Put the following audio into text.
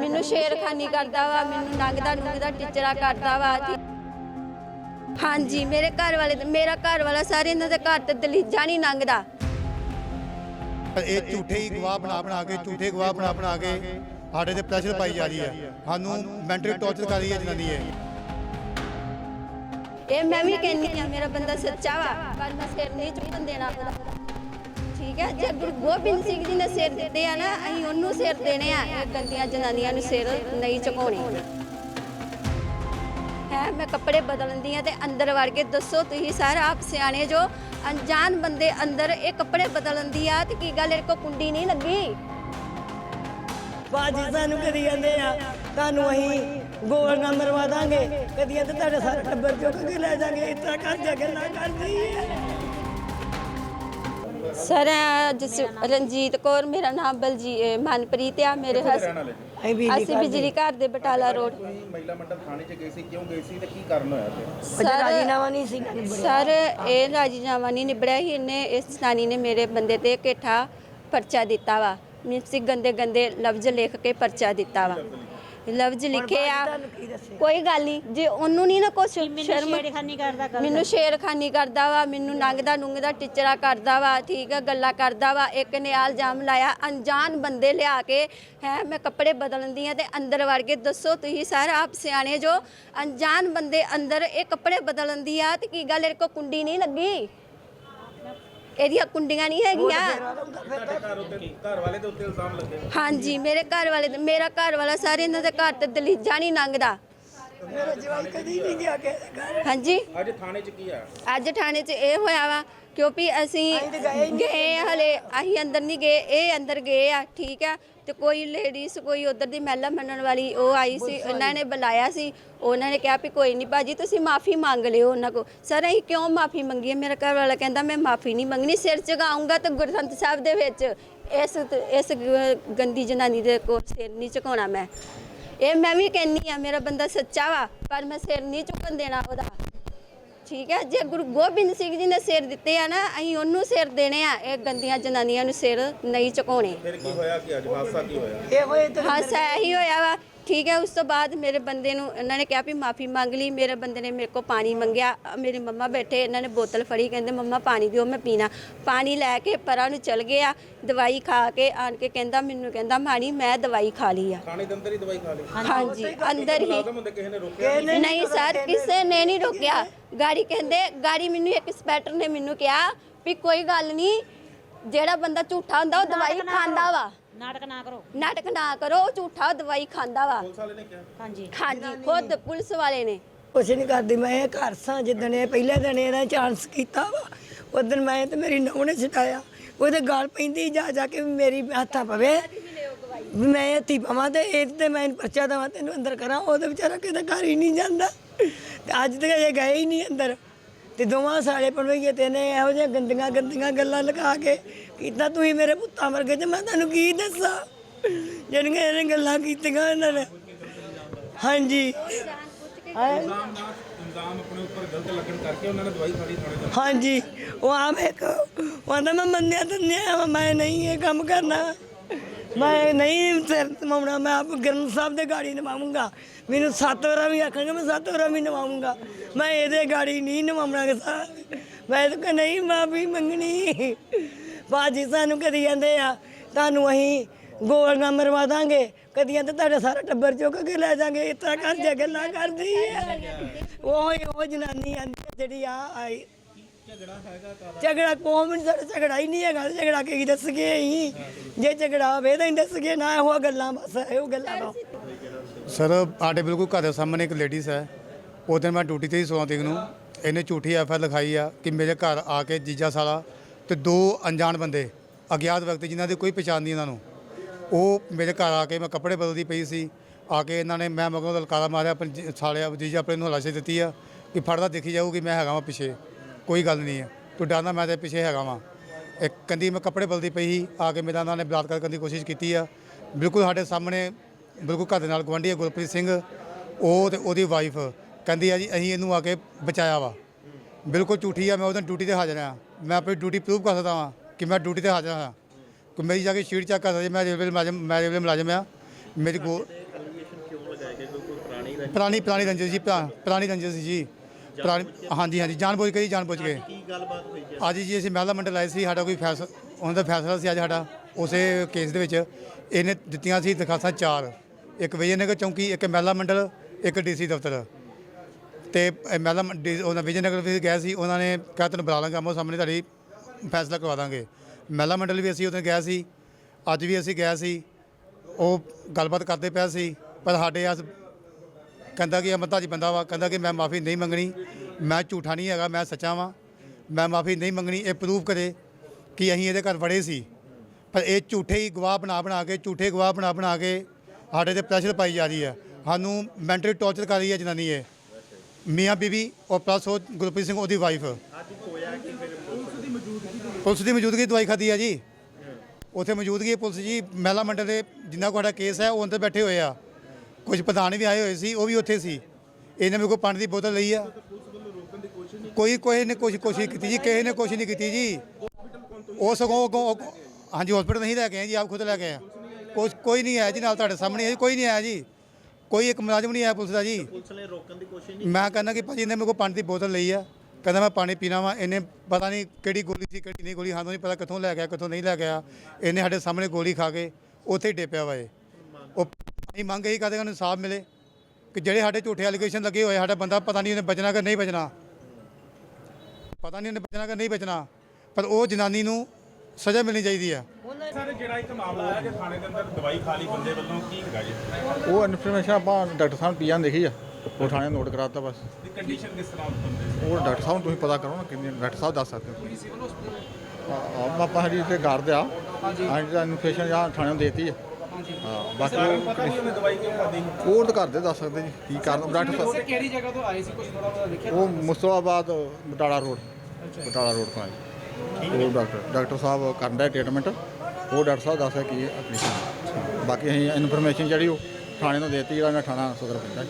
ਮੈਨੂੰ ਸ਼ੇਰਖਾਨੀ ਕਰਦਾ ਵਾ ਮੈਨੂੰ ਨੰਗਦਾ ਨੁੰਗਦਾ ਟੀਚਰਾ ਕਰਦਾ ਵਾ। ਹਾਂਜੀ ਮੇਰੇ ਘਰ ਵਾਲੇ ਤੇ- ਮੇਰਾ ਘਰ ਵਾਲਾ ਸਾਰੇ ਇਹਨਾਂ ਦੇ ਘਰ ਤੇ ਦਲੀਜਾ ਨਹੀਂ ਲੰਘਦਾ ਇਹ ਝੂਠੇ ਹੀ ਗਵਾਹ ਬਣਾ ਬਣਾ ਕੇ ਝੂਠੇ ਗਵਾਹ ਬਣਾ ਬਣਾ ਕੇ ਸਾਡੇ ਤੇ ਪ੍ਰੈਸ਼ਰ ਪਾਈ ਜਾ ਰਹੀ ਹੈ। ਸਾਨੂੰ ਮੈਂਟਲੀ ਟੌਰਚਰ ਕਰ ਰਹੀ ਹੈ ਜਨਾਨੀ ਇਹ। ਇਹ ਮੈਂ ਵੀ ਕਹਿੰਦੀ ਆ ਮੇਰਾ ਬੰਦਾ ਸੱਚਾ ਵਾ ਪਰ ਮੈਂ ਸਿਰ ਨਹੀਂ ਚੁੱਕਣ ਦੇਣਾ। ਠੀਕ ਹੈ? ਜੇ ਗੁਰੂ ਗੋਬਿੰਦ ਸਿੰਘ ਜੀ ਨੇ ਸਿਰ ਦਿੱਤੇ ਆ ਨਾ, ਅਸੀਂ ਉਹਨੂੰ ਸਿਰ ਦੇਣੇ ਆ। ਇਹ ਗੰਦੀਆਂ ਜਨਾਨੀਆਂ ਨੂੰ ਸਿਰ ਨਹੀਂ ਝੁਕਾਉਣੇ। ਹੈ, ਮੈਂ ਕੱਪੜੇ ਬਦਲਦੀ ਆ ਤੇ ਅੰਦਰ ਵੜ ਕੇ ਦੱਸੋ ਤੁਸੀਂ ਸਰ, ਆਪ ਸਿਆਣੇ ਜੋ ਅਣਜਾਣ ਬੰਦੇ ਅੰਦਰ ਇਹ ਕੱਪੜੇ ਬਦਲਦੀ ਆ ਤੇ ਕੀ ਗੱਲ ਇਹ ਕੋ ਕੁੰਡੀ ਨਹੀਂ ਲੱਗੀ? ਬਾਜੀ ਸਾਨੂੰ ਕਰੀ ਜਾਂਦੇ ਆ। ਤੁਹਾਨੂੰ ਅਸੀਂ ਗੋਲ ਨਾ ਮਰਵਾ ਦਾਂਗੇ। ਕਦੀ ਤੇ ਤੁਹਾਡੇ ਸਾਰੇ ਟੱਬਰ ਚੁੱਕ ਕੇ ਲੈ ਜਾਾਂਗੇ। ਇਸ ਤਰ੍ਹਾਂ ਕਰਦੇ ਗੱਲਾਂ ਕਰਦੀ ਹੈ ਸਰ ਜਿਸ ਰਣਜੀਤ ਕੌਰ ਮੇਰਾ ਨਾਮ ਬਲਜੀ ਅਹ ਮਨਪ੍ਰੀਤ ਆ ਮੇਰੇ ਹਸ ਅਸੀਂ ਬਿਜਲੀ ਘਰ ਦੇ। ਬਟਾਲਾ ਰੋਡ। ਤੁਸੀਂ ਮਹਿਲਾ ਮੰਡਲ ਥਾਣੇ 'ਚ ਗਏ ਸੀ ਕਿਉਂ ਗਏ ਸੀ ਤੇ ਕੀ ਕਾਰਨ ਹੋਇਆ ਤੇ ਸਰ ਰਾਜੀਨਾਮਾ ਨਹੀਂ ਸੀ ਸਰ ਇਹ ਰਾਜੀਨਾਮਾ ਨਹੀਂ ਨਿਬੜਿਆ ਸੀ ਇਹਨੇ ਇਸ ਜਨਾਨੀ ਨੇ ਮੇਰੇ ਬੰਦੇ ਤੇ ਕੇਠਾ ਪਰਚਾ ਦਿੱਤਾ ਵਾ। ਮਿੰਸੀ ਗੰਦੇ ਗੰਦੇ ਲਫ਼ਜ਼ ਲਿਖ ਕੇ ਪਰਚਾ ਦਿੱਤਾ ਵਾ। ਲਫ਼ਜ਼ ਲਿਖੇ ਆ। ਤੁਹਾਨੂੰ ਕੀ ਦੱਸੇ? ਕੋਈ ਗੱਲ ਨਹੀਂ ਜੇ ਉਹਨੂੰ ਨਹੀਂ ਨਾ ਕੁਛ ਸ਼ਰਮ ਛੇੜਖਾਨੀ ਕਰਦਾ ਕਰ ਮੈਨੂੰ ਸ਼ੇਰਖਾਨੀ ਕਰਦਾ ਵਾ ਮੈਨੂੰ ਨੰਗਦਾ ਨੁੰਗਦਾ ਟੀਚਰਾ ਕਰਦਾ ਵਾ ਠੀਕ ਹੈ ਗੱਲਾਂ ਕਰਦਾ ਵਾ ਇੱਕ ਨੇ ਇਲਜ਼ਾਮ ਲਾਇਆ ਅਣਜਾਣ ਬੰਦੇ ਲਿਆ ਕੇ ਹੈ ਮੈਂ ਕੱਪੜੇ ਬਦਲਣ ਦੀ ਆ ਤੇ ਅੰਦਰ ਵੜ ਕੇ ਦੱਸੋ ਤੁਸੀਂ ਸਰ ਆਪ ਸਿਆਣੇ ਜੋ ਅਣਜਾਣ ਬੰਦੇ ਅੰਦਰ ਇਹ ਕੱਪੜੇ ਬਦਲਣ ਦੀ ਆ ਤੇ ਕੀ ਗੱਲ ਇਹ ਕੋ ਕੁੰਡੀ ਨਹੀਂ ਲੱਗੀ? ਇਹਦੀਆਂ ਕੁੰਡੀਆਂ ਨਹੀਂ ਹੈਗੀਆਂ। ਘਰ ਉੱਤੇ ਘਰ ਵਾਲੇ ਦੇ ਉੱਤੇ ਇਲਜ਼ਾਮ ਲੱਗੇ ਹਾਂਜੀ ਮੇਰੇ ਘਰ ਵਾਲੇ ਮੇਰਾ ਘਰ ਵਾਲਾ ਸਾਰੇ ਇਹਨਾਂ ਦੇ ਘਰ ਤੇ ਦਲੀਜਾ ਨਹੀਂ ਲੰਘਦਾ। ਮੇਰਾ ਜਵਾਈ ਕਦੀ ਨਹੀਂ ਗਿਆ ਕਿ ਘਰ। ਹਾਂਜੀ। ਅੱਜ ਥਾਣੇ 'ਚ ਕੀ ਆ? ਅੱਜ ਥਾਣੇ 'ਚ ਇਹ ਹੋਇਆ ਵਾ ਕਿਉਂਕਿ ਅਸੀਂ ਗਏ ਹਲੇ ਅਸੀਂ ਅੰਦਰ ਨਹੀਂ ਗਏ ਇਹ ਅੰਦਰ ਗਏ ਆ ਠੀਕ ਆ। ਤੇ ਕੋਈ ਲੇਡੀਜ਼ ਕੋਈ ਉਧਰ ਦੀ ਮਹਿਲਾ ਮੰਨਣ ਵਾਲੀ ਉਹ ਆਈ ਸੀ ਉਹਨਾਂ ਨੇ ਬੁਲਾਇਆ ਸੀ ਉਹਨਾਂ ਨੇ ਕਿਹਾ ਵੀ ਕੋਈ ਨਹੀਂ ਬਾਜੀ ਤੁਸੀਂ ਮਾਫੀ ਮੰਗ ਲਿਓ ਉਹਨਾਂ ਕੋ ਸਰ ਅਸੀਂ ਕਿਉਂ ਮਾਫੀ ਮੰਗੀ ਹੈ ਮੇਰਾ ਘਰ ਵਾਲਾ ਕਹਿੰਦਾ ਮੈਂ ਮਾਫੀ ਨਹੀਂ ਮੰਗਣੀ ਸਿਰ ਝੁਕਾਉਂਗਾ ਤੇ ਗੁਰਸੰਤ ਸਾਹਿਬ ਦੇ ਵਿੱਚ। ਇਸ ਇਸ ਗ- ਗੰਦੀ ਜਨਾਨੀ ਦੇ ਕੋਲ ਸਿਰ ਨਹੀਂ ਝੁਕਾਉਣਾ ਮੈਂ। ਇਹ ਮੈਂ ਵੀ ਕਹਿੰਨੀ ਆ ਮੇਰਾ ਬੰਦਾ ਸੱਚਾ ਵਾ ਪਰ ਮੈਂ ਸਿਰ ਨਹੀਂ ਝੁਕਣ ਦੇਣਾ ਉਹਦਾ। ਠੀਕ ਹੈ ਜੇ ਗੁਰੂ ਗੋਬਿੰਦ ਸਿੰਘ ਜੀ ਨੇ ਸਿਰ ਦਿੱਤੇ ਆ ਨਾ ਅਸੀਂ ਉਹਨੂੰ ਸਿਰ ਦੇਣੇ ਆ ਇਹ ਗੰਦੀਆਂ ਜਨਾਨੀਆਂ ਨੂੰ ਸਿਰ ਨਹੀਂ ਝੁਕਾਉਣੇ ਫਿਰ ਕੀ ਹੋਇਆ ਕਿ ਅੱਜ ਹਾਦਸਾ ਕੀ ਹੋਇਆ? ਇਹ ਹੋਏ ਤੇ ਹਾਸਾ ਇਹੀ ਹੋਇਆ ਵਾ ਠੀਕ ਹੈ ਉਸ ਤੋਂ ਬਾਅਦ ਮੇਰੇ ਬੰਦੇ ਨੂੰ ਇਹਨਾਂ ਨੇ ਕਿਹਾ ਵੀ ਮਾਫੀ ਮੰਗ ਲਈ ਮੇਰੇ ਬੰਦੇ ਨੇ ਮੇਰੇ ਕੋਲ ਪਾਣੀ ਮੰਗਿਆ ਮੇਰੀ ਮੰਮਾ ਬੈਠੇ ਇਹਨਾਂ ਨੇ ਬੋਤਲ ਫੜੀ ਕਹਿੰਦੇ ਮੰਮਾ ਪਾਣੀ ਦਿਓ ਮੈਂ ਪੀਣਾ। ਪਾਣੀ ਲੈ ਕੇ ਪਰਾਂ ਨੂੰ ਚਲ ਗਿਆ ਦਵਾਈ ਖਾ ਕੇ ਆਣ ਕੇ ਕਹਿੰਦਾ ਮੈਨੂੰ ਕਹਿੰਦਾ ਮਾਣੀ ਮੈਂ ਦਵਾਈ ਖਾ ਲਈ ਆ। ਥਾਣੇ ਦੇ ਅੰਦਰ ਹੀ ਦਵਾਈ ਖਾ ਲਈ। ਹਾਂਜੀ। ਅੰਦਰ ਹੀ। ਮੁਲਾਜ਼ਮ ਹੁੰਦੇ ਕਿਸੇ ਨੇ ਰੋਕਿਆ ਨਹੀਂ। ਸਰ ਕਿਸੇ ਨੇ ਨਹੀਂ ਰੋਕਿਆ। ਗਾੜੀ ਕਹਿੰਦੇ ਗਾੜੀ ਮੈਨੂੰ ਇੱਕ ਇੰਸਪੈਕਟਰ ਨੇ ਮੈਨੂੰ ਕਿਹਾ ਵੀ ਕੋਈ ਗੱਲ ਨਹੀਂ ਜਿਹੜਾ ਬੰਦਾ ਝੂਠਾ ਹੁੰਦਾ ਉਹ ਦਵਾਈ ਖਾਂਦਾ ਵਾ। ਨਾਟਕ ਨਾ ਕਰੋ। ਨਾਟਕ ਨਾ ਕਰੋ ਉਹ ਝੂਠਾ ਦਵਾਈ ਖਾਂਦਾ ਵਾ। ਪੁਲਿਸ ਵਾਲੇ ਨੇ ਕਿਹਾ? ਹਾਂਜੀ। ਹਾਂਜੀ ਖੁਦ ਪੁਲਿਸ ਵਾਲੇ ਨੇ। ਕੁਛ ਨਹੀਂ ਕਰਦੀ ਮੈਂ ਇਹ ਘਰ ਸਾਂ ਜਿੱਦਣ ਇਹ ਪਹਿਲੇ ਦਿਨ ਇਹਦਾ ਚਾਂਸ ਕੀਤਾ ਵਾ ਉਦੋਂ ਮੈਂ ਤੇ ਮੇਰੀ ਨੂੰਹ ਨੇ ਛਡਾਇਆ। ਉਹਦੇ ਗਾਲ ਪੈਂਦੀ ਜਾ ਜਾ ਕੇ ਵੀ ਮੇਰੀ ਹੱਥਾਂ ਪਵੇ। ਵੀ ਮੈਂ ਹੱਥੀ ਪਵਾਂ ਤੇ ਇਹ ਤੇ ਮੈਂ ਇਹਨੂੰ ਪਰਚਾ ਦੇਵਾਂ ਤੈਨੂੰ ਅੰਦਰ ਕਰਾਂ ਉਹਦੇ ਵਿਚਾਰਾ ਕਿਤੇ ਘਰ ਹੀ ਨਹੀਂ ਜਾਂਦਾ। ਤੇ ਅੱਜ ਤੱਕ ਇਹ ਗਏ ਹੀ ਨਹੀਂ ਅੰਦਰ। ਤੇ ਦੋਵਾਂ ਸਾਲੇ ਪੜਵਈਏ ਤੇ ਨੇ ਇਹੋ ਜਿਹੀਆਂ ਗੰਦੀਆਂ ਗੰਦੀਆਂ ਗੱਲਾਂ ਲਗਾ ਕੇ ਕੀਤਾ, ਤੁਸੀਂ ਮੇਰੇ ਪੁੱਤਾਂ ਵਰਗੇ ਤੇ ਮੈਂ ਤੁਹਾਨੂੰ ਕੀ ਦੱਸਾਂ? ਜਿਹੜੀਆਂ ਇਹਨੇ ਗੱਲਾਂ ਕੀਤੀਆਂ ਇਹਨਾਂ ਨੇ। ਹਾਂਜੀ। ਹਾਂ? ਇਲਜ਼ਾਮ ਆਪਣੇ ਉੱਪਰ ਗਲਤ ਲੱਗਣ ਕਰਕੇ ਉਹਨਾਂ ਨੇ ਦਵਾਈ ਖਾਲੀ ਥਾਣੇ ਦੇ ਹਾਂਜੀ। ਉਹ ਆਮ ਇੱਕ ਉਹ ਆਂਦਾ ਮੈਂ ਮੰਨਿਆ ਤੰਨਿਆ ਮੈਂ ਨਹੀਂ ਇਹ ਕੰਮ ਕਰਨਾ। ਮੈਂ ਨਹੀਂ ਸਿਰ ਨਵਾਉਣਾ ਮੈਂ ਆਪ ਗ੍ਰੰਥ ਸਾਹਿਬ ਦੇ ਗਾੜੀ ਨਵਾਉਂਗਾ ਮੈਨੂੰ ਸੱਤ ਵਾਰਾਂ ਵੀ ਆਖਾਂਗਾ ਮੈਂ ਸੱਤ ਵਾਰਾਂ ਵੀ ਨਵਾਉਂਗਾ ਮੈਂ ਇਹਦੇ ਗਾੜੀ ਨਹੀਂ ਨਵਾਉਣਾ ਕਿਸਾ ਮੈਂ ਤਾਂ ਨਹੀਂ ਮਾਫੀ ਮੰਗਣੀ। ਬਾਜੀ ਸਾਨੂੰ ਕਰੀ ਜਾਂਦੇ ਆ ਤੁਹਾਨੂੰ ਅਸੀਂ ਗੋਲ ਨਾ ਮਰਵਾ ਦਾਂਗੇ। ਕਦੀਆਂ ਤੇ ਤੁਹਾਡੇ ਸਾਰਾ ਟੱਬਰ ਚੁੱਕ ਕੇ ਲੈ ਜਾਾਂਗੇ। ਇਸ ਤਰ੍ਹਾਂ ਕਰਦੇ ਗੱਲਾਂ ਕਰਦੀ ਹੈ ਉਹ ਉਹ ਜਨਾਨੀ ਆਂਦੀ ਜਿਹੜੀ ਆ ਆਈ ਝਗੜਾ ਕੋਮ ਨਹੀਂ ਸਾਡਾ ਝਗੜਾ ਹੀ ਨਹੀਂ ਹੈਗਾ ਝਗੜਾ ਕੀ ਦੱਸ ਗਏ ਅਸੀਂ? ਜੇ ਝਗੜਾ ਹੋਵੇ ਤਾਂ ਹੀ ਦੱਸ ਗਏ ਨਾ ਉਹ ਗੱਲਾਂ ਬਸ ਇਹੋ ਗੱਲਾਂ ਦਾ ਸਰ ਸਾਡੇ ਬਿਲਕੁਲ ਘਰ ਦੇ ਸਾਹਮਣੇ ਇੱਕ ਲੇਡੀਜ਼ ਹੈ। ਉਹ ਦਿਨ ਮੈਂ ਡਿਊਟੀ ਤੇ ਹੀ 16 ਤਰੀਕ ਨੂੰ। ਇਹਨੇ ਝੂਠੀ ਐਫ ਆਰ ਲਿਖਾਈ ਆ ਕਿ ਮੇਰੇ ਘਰ ਆ ਕੇ ਜੀਜਾ ਸਾਲਾ ਤੇ ਦੋ ਅਣਜਾਣ ਬੰਦੇ ਅਗਿਆਤ ਵਿਅਕਤੀ ਜਿਨ੍ਹਾਂ ਦੀ ਕੋਈ ਪਛਾਣ ਨਹੀਂ ਇਹਨਾਂ ਨੂੰ। ਉਹ ਮੇਰੇ ਘਰ ਆ ਕੇ ਮੈਂ ਕੱਪੜੇ ਬਦਲਦੀ ਪਈ ਸੀ। ਆ ਕੇ ਇਹਨਾਂ ਨੇ ਮੈਂ ਮਗਰੋਂ ਲਲਕਾਰਾ ਮਾਰਿਆ ਆਪਣੇ ਸਾਲਿਆ ਜੀਜਾ ਆਪਣੇ ਨੂੰ ਹਲਾਸ਼ੇ ਦਿੱਤੀ ਆ ਕਿ ਫੜਦਾ ਦੇਖੀ ਜਾਊਗੀ ਮੈਂ ਹੈਗਾ ਵਾਂ ਪਿੱਛੇ। ਕੋਈ ਗੱਲ ਨਹੀਂ ਹੈ। ਤੂੰ ਡਰਨਾ ਮੈਂ ਤੇ ਪਿੱਛੇ ਹੈਗਾ ਵਾਂ। ਇੱਕ ਕੰਦੀ ਮੈਂ ਕੱਪੜੇ ਬਦਲਦੀ ਪਈ ਸੀ ਆ ਕੇ ਮੇਰਾ ਇਹਨਾਂ ਨੇ ਬਲਾਤਕਾਰ ਕਰਨ ਦੀ ਕੋਸ਼ਿਸ਼ ਕੀਤੀ ਆ। ਬਿਲਕੁਲ ਸਾਡੇ ਸਾਹਮਣੇ ਬਿਲਕੁਲ ਘਰ ਦੇ ਨਾਲ ਗੁਆਂਢੀ ਹੈ ਗੁਰਪ੍ਰੀਤ ਸਿੰਘ। ਉਹ ਤੇ ਉਹਦੀ ਵਾਈਫ ਕਹਿੰਦੀ ਆ ਜੀ ਅਸੀਂ ਇਹਨੂੰ ਆ ਕੇ ਬਚਾਇਆ ਵਾ। ਬਿਲਕੁਲ ਝੂਠੀ ਆ ਮੈਂ ਉਹਦੋਂ ਡਿਊਟੀ ਤੇ ਹਾਜ਼ਰ ਆ। ਮੈਂ ਆਪਣੀ ਡਿਊਟੀ ਪ੍ਰੂਵ ਕਰ ਸਕਦਾ ਵਾਂ ਕਿ ਮੈਂ ਡਿਊਟੀ ਤੇ ਹਾਜ਼ਰ ਹਾਂ। ਕਿ ਮੇਰੀ ਜਾ ਕੇ ਸ਼ੀਟ ਚੈੱਕ ਕਰ ਸਕਦੇ ਮੈਂ ਰੇਲਵੇ ਮੁਲਾਜ਼ਮ ਮੈਂ ਰੇਲਵੇ ਮੁਲਾਜ਼ਮ ਆ। ਮੇਰੀ ਗੋ ਪੁਰਾਣੀ ਪੁਰਾਣੀ ਰੰਜਿਸ਼ ਜੀ ਪੁਰਾ- ਪੁਰਾਣੀ ਰੰਜਿਸ਼ ਜੀ। ਪੁਰਾਣੀ ਹਾਂਜੀ ਹਾਂਜੀ ਜਾਣ ਬੁੱਝ ਕੇ ਜੀ ਜਾਣ ਬੁੱਝ ਕੇ ਕੀ ਗੱਲਬਾਤ ਹੋਈ ਜੀ? ਅੱਜ ਜੀ ਅਸੀਂ ਮਹਿਲਾ ਮੰਡਲ ਆਏ ਸੀ ਸਾਡਾ ਕੋਈ ਫੈਸਲਾ ਉਹਨਾਂ ਦਾ ਫੈਸਲਾ ਸੀ ਅੱਜ ਸਾਡਾ ਉਸੇ ਕੇਸ ਦੇ ਵਿੱਚ। ਇਹਨੇ ਦਿੱਤੀਆਂ ਸੀ ਦਰਖਾਸਤਾਂ ਚਾਰ। ਇੱਕ ਵਿਜੇਨਗਰ ਚੌਂਕੀ ਇੱਕ ਮਹਿਲਾ ਮੰਡਲ ਇੱਕ ਡੀਸੀ ਦਫ਼ਤਰ। ਤੇ ਇਹ ਮਹਿਲਾ ਮੰ- ਡੀ- ਉਹਨਾਂ ਵਿਜੇਨਗਰ ਵੀ ਗਏ ਸੀ ਉਹਨਾਂ ਨੇ ਕਿਹਾ ਤੈਨੂੰ ਬੁਲਾ ਲਾਂਗੇ ਆਮੋ ਸਾਹਮਣੇ ਤੁਹਾਡੀ ਫੈਸਲਾ ਕਰਵਾ ਦਾਂਗੇ। ਮਹਿਲਾ ਮੰਡਲ ਵੀ ਅਸੀਂ ਉਦੋਂ ਗਏ ਸੀ ਅੱਜ ਵੀ ਅਸੀਂ ਗਏ ਸੀ। ਉਹ ਗੱਲਬਾਤ ਕਰਦੇ ਪਿਆ ਸੀ ਪਰ ਸਾਡੇ ਆਸ ਕਹਿੰਦਾ ਕਿ ਅਮਰਤਾ ਜੀ ਬੰਦਾ ਵਾ, ਕਹਿੰਦਾ ਕਿ ਮੈਂ ਮਾਫੀ ਨਹੀਂ ਮੰਗਣੀ, ਮੈਂ ਝੂਠਾ ਨਹੀਂ ਹੈਗਾ, ਮੈਂ ਸੱਚਾ ਵਾਂ, ਮੈਂ ਮਾਫੀ ਨਹੀਂ ਮੰਗਣੀ, ਇਹ ਪ੍ਰੂਫ ਕਰੇ ਕਿ ਅਸੀਂ ਇਹਦੇ ਘਰ ਵੜੇ ਸੀ। ਪਰ ਇਹ ਝੂਠੇ ਹੀ ਗਵਾਹ ਬਣਾ ਬਣਾ ਕੇ, ਝੂਠੇ ਗਵਾਹ ਬਣਾ ਬਣਾ ਕੇ ਸਾਡੇ ਤੇ ਪ੍ਰੈਸ਼ਰ ਪਾਈ ਜਾ ਰਹੀ ਹੈ। ਸਾਨੂੰ ਮੈਂਟਲੀ ਟੌਰਚਰ ਕਰ ਰਹੀ ਹੈ ਜਨਾਨੀ ਇਹ। ਮੀਆਂ ਬੀਬੀ ਔਰ ਪਲੱਸ ਉਹ ਗੁਰਪ੍ਰੀਤ ਸਿੰਘ ਉਹਦੀ ਵਾਈਫ ਪੁਲਿਸ ਦੀ ਮੌਜੂਦਗੀ ਦਵਾਈ ਖਾਦੀ ਆ ਜੀ। ਉੱਥੇ ਮੌਜੂਦਗੀ ਪੁਲਿਸ ਜੀ, ਮਹਿਲਾ ਮੰਡਲ ਦੇ ਜਿੰਨਾ ਕੋ ਸਾਡਾ ਕੇਸ ਹੈ, ਉਹ ਅੰਦਰ ਬੈਠੇ ਹੋਏ ਆ। ਕੁਝ ਪ੍ਰਧਾਨ ਵੀ ਆਏ ਹੋਏ ਸੀ ਉਹ ਵੀ ਉੱਥੇ ਸੀ। ਇਹਨੇ ਮੇਰੇ ਕੋਲ ਪਾਣੀ ਦੀ ਬੋਤਲ ਲਈ ਆ। ਕੋਈ ਕੋਈ ਨੇ ਕੁਛ ਕੋਸ਼ਿਸ਼ ਕੀਤੀ ਜੀ ਕਿਸੇ ਨੇ ਕੋਸ਼ਿਸ਼ ਨਹੀਂ ਕੀਤੀ ਜੀ। ਉਹ ਸਗੋਂ ਅੱਗੋਂ- ਅੱਗੋਂ- ਹਾਂਜੀ ਹਸਪੀਟਲ ਨਹੀਂ ਲੈ ਕੇ ਆਏ ਜੀ ਆਪ ਖੁਦ ਲੈ ਕੇ ਆਏ ਕੁਛ ਕੋਈ ਨਹੀਂ ਆਇਆ ਜੀ ਨਾਲ ਤੁਹਾਡੇ ਸਾਹਮਣੇ ਹੈ ਜੀ, ਕੋਈ ਨਹੀਂ ਆਇਆ ਜੀ। ਕੋਈ ਇੱਕ ਮੁਲਾਜ਼ਮ ਨਹੀਂ ਆਇਆ ਪੁਲਿਸ ਦਾ ਜੀ। ਪੁਲਿਸ ਨੇ ਰੋਕਣ ਦੀ ਕੋਸ਼ਿਸ਼ ਨਹੀਂ ਮੈਂ ਕਹਿੰਦਾ ਕਿ ਭਾਜੀ ਇਹਨੇ ਮੇਰੇ ਕੋਲ ਪਾਣੀ ਦੀ ਬੋਤਲ ਲਈ ਆ। ਕਹਿੰਦਾ ਮੈਂ ਪਾਣੀ ਪੀਣਾ ਵਾ ਇਹਨੇ ਪਤਾ ਨਹੀਂ ਕਿਹੜੀ ਗੋਲੀ ਸੀ ਕਿਹੜੀ ਨਹੀਂ ਗੋਲੀ ਸਾਨੂੰ ਨਹੀਂ ਪਤਾ ਕਿੱਥੋਂ ਲੈ ਗਿਆ ਕਿੱਥੋਂ ਨਹੀਂ ਲੈ ਗਿਆ। ਇਹਨੇ ਸਾਡੇ ਸਾਹਮਣੇ ਗੋਲੀ ਖਾ ਕੇ ਉੱਥੇ ਹੀ ਡੇਪਿਆ ਵਾ ਇਹ। ਉਹ ਅਸੀਂ ਮੰਗ ਇਹੀ ਕਰਦੇ ਕਿ ਉਹਨੂੰ ਇਨਸਾਫ ਮਿਲੇ ਕਿ ਜਿਹੜੇ ਸਾਡੇ ਝੂਠੇ ਐਲੀਗੇਸ਼ਨ ਲੱਗੇ ਹੋਏ ਸਾਡਾ ਬੰਦਾ ਪਤਾ ਨਹੀਂ ਉਹਨੇ ਬਚਣਾ ਕਿ ਨਹੀਂ ਬਚਣਾ। ਪਤਾ ਨਹੀਂ ਉਹਨੇ ਬਚਣਾ ਕਿ ਨਹੀਂ ਬਚਣਾ ਪਰ ਉਹ ਜਨਾਨੀ ਨੂੰ ਸਜ਼ਾ ਮਿਲਣੀ ਚਾਹੀਦੀ ਆ। ਸਰ ਜਿਹੜਾ ਇੱਕ ਮਾਮਲਾ ਆਇਆ ਕਿ ਥਾਣੇ ਦੇ ਅੰਦਰ ਦਵਾਈ ਖਾ ਲਈ ਬੰਦੇ ਵੱਲੋਂ ਕੀ ਹੈਗਾ ਜੀ? ਉਹ ਇਨਫੋਰਮੇਸ਼ਨ ਆਪਾਂ ਡਾਕਟਰ ਸਾਹਿਬ ਪੀਆਂ ਦੇਖੀ ਆ। ਉਹ ਥਾਣੇ ਨੋਟ ਕਰਾਤਾ ਬਸ। ਦੀ ਕੰਡੀਸ਼ਨ ਕਿਸ ਤਰ੍ਹਾਂ ਬੰਦੇ ਦੀ? ਉਹ ਡਾਕਟਰ ਸਾਹਿਬ ਨੂੰ ਤੁਸੀਂ ਪਤਾ ਕਰੋ ਨਾ ਕਿੰਨੇ ਡਾਕਟਰ ਸਾਹਿਬ ਦੱਸ ਸਕਦੇ ਹੋ। ਹਾਂ ਆਪਾਂ ਸਾਡੀ ਤੇ ਆ। ਹਾਂਜੀ। ਦਾ ਇਨਫੋਰਮੇਸ਼ਨ ਜਾਂ ਥਾਣੇ ਨੂੰ ਦੇਤੀ ਆ। ਹਾਂ ਬਾਕੀ ਪਤਾ ਨਹੀਂ ਉਹਨੇ ਦਵਾਈ ਕਿਉਂ ਖਾਦੀ ਉਹ ਤਾਂ ਘਰ ਦੇ ਦੱਸ ਸਕਦੇ ਜੀ ਕੀ ਕਾਰਨ ਡਾਕਟਰ ਸਾਹਿਬ। ਕਿਹੜੀ ਜਗ੍ਹਾ ਤੋਂ ਆਏ ਸੀ? ਕੁਝ ਥੋੜਾ ਬਹੁਤਾ ਦੇਖਿਆ ਉਹ ਮੁਸਤਾਬਾਦ ਬਟਾਲਾ ਰੋਡ। ਬਟਾਲਾ ਰੋਡ ਤੋਂ ਆਏ। ਉਹ ਡਾਕਟਰ ਡਾਕਟਰ ਸਾਹਿਬ ਕਰਨ ਦਾ ਟ੍ਰੀਟਮੈਂਟ। ਉਹ ਡਾਕਟਰ ਸਾਹਿਬ ਦੱਸਿਆ ਕੀ ਆਪਰੇਸ਼ਨ ਬਾਕੀ ਅਸੀਂ ਇਨਫੋਰਮੇਸ਼ਨ ਜਿਹੜੀ ਉਹ ਥਾਣੇ ਨੂੰ ਦੇਤੀ ਜਿਹੜਾ ਥਾਣਾ ਸਦਰ ਪੈਂਦਾ